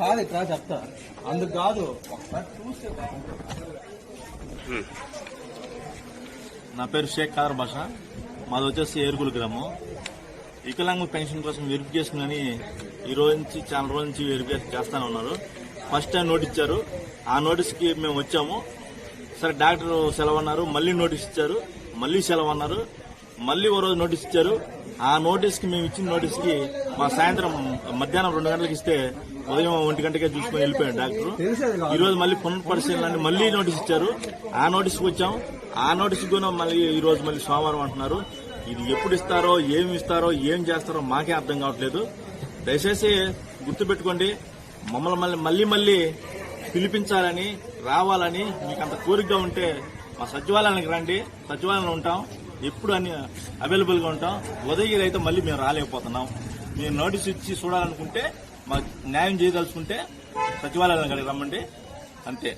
కాదు ఇట్లా చెప్తా. అందుకు కాదు చూస్తే నా పేరు షేక్ కాదర్ భాష. మాది వచ్చేసి ఏరుగుల గ్రామం. వికలాంగుల పెన్షన్ కోసం వెరిఫికేషన్ అని ఈ రోజు నుంచి చాలా రోజుల నుంచి వెరిఫికేషన్ చేస్తానే ఉన్నారు. ఫస్ట్ టైం నోటీస్ ఇచ్చారు. ఆ నోటీస్కి మేము వచ్చాము. సరే డాక్టర్ సెలవు అన్నారు. మళ్ళీ నోటీస్ ఇచ్చారు. మళ్ళీ సెలవు అన్నారు. మళ్ళీ ఓ రోజు నోటీస్ ఇచ్చారు. ఆ నోటీస్కి మేము ఇచ్చిన నోటీస్కి మా సాయంత్రం మధ్యాహ్నం రెండు గంటలకు ఇస్తే ఉదయం ఒంటి గంటకే చూసుకొని వెళ్ళిపోయాడు డాక్టర్. ఈ రోజు మళ్ళీ పునఃపరిశీలన మళ్ళీ నోటీస్ ఇచ్చారు. ఆ నోటీస్ వచ్చాం. ఆ నోటీస్ కూడా మళ్ళీ ఈ రోజు మళ్ళీ సోమవారం అంటున్నారు. ఇది ఎప్పుడు ఇస్తారో ఏమి ఇస్తారో ఏం చేస్తారో మాకే అర్థం కావట్లేదు. దయచేసి గుర్తుపెట్టుకోండి. మమ్మల్ని మళ్ళీ మళ్ళీ మళ్ళీ పిలిపించాలని రావాలని మీకు అంత కోరికగా ఉంటే మా సచివాలయానికి రండి. సచివాలయంలో ఉంటాం. ఎప్పుడు అన్ని అవైలబుల్గా ఉంటాం. ఉదయగిరి అయితే మళ్ళీ మేము రాలేకపోతున్నాం. మీరు నోటీస్ ఇచ్చి చూడాలనుకుంటే మాకు న్యాయం చేయదలుచుకుంటే సచివాలయానికి రమ్మండి. అంతే.